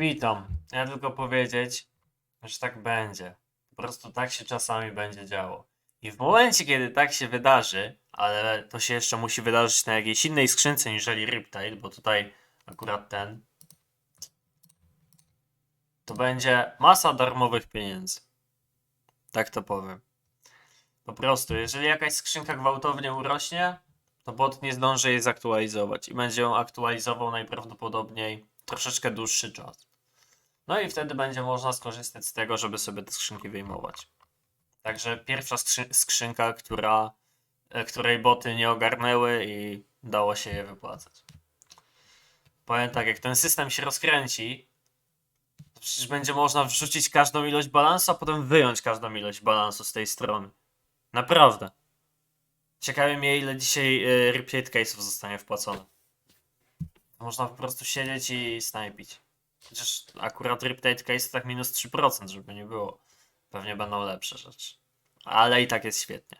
witam. Ja tylko powiedzieć, że tak będzie. Po prostu tak się czasami będzie działo. I w momencie, kiedy tak się wydarzy, ale to się jeszcze musi wydarzyć na jakiejś innej skrzynce niżeli Riptide, bo tutaj akurat ten, to będzie masa darmowych pieniędzy. Tak to powiem. Po prostu, jeżeli jakaś skrzynka gwałtownie urośnie, to bot nie zdąży jej zaktualizować i będzie ją aktualizował najprawdopodobniej troszeczkę dłuższy czas. No i wtedy będzie można skorzystać z tego, żeby sobie te skrzynki wyjmować. Także pierwsza skrzy- skrzynka, która, e, której boty nie ogarnęły i dało się je wypłacać. Powiem tak, jak ten system się rozkręci, to przecież będzie można wrzucić każdą ilość balansu, a potem wyjąć każdą ilość balansu z tej strony. Naprawdę. Ciekawi mnie, ile dzisiaj y, repeat case'ów zostanie wpłacone. Można po prostu siedzieć i snajpić. Chociaż akurat repeat case tak minus 3%, żeby nie było. Pewnie będą lepsze rzeczy. Ale i tak jest świetnie.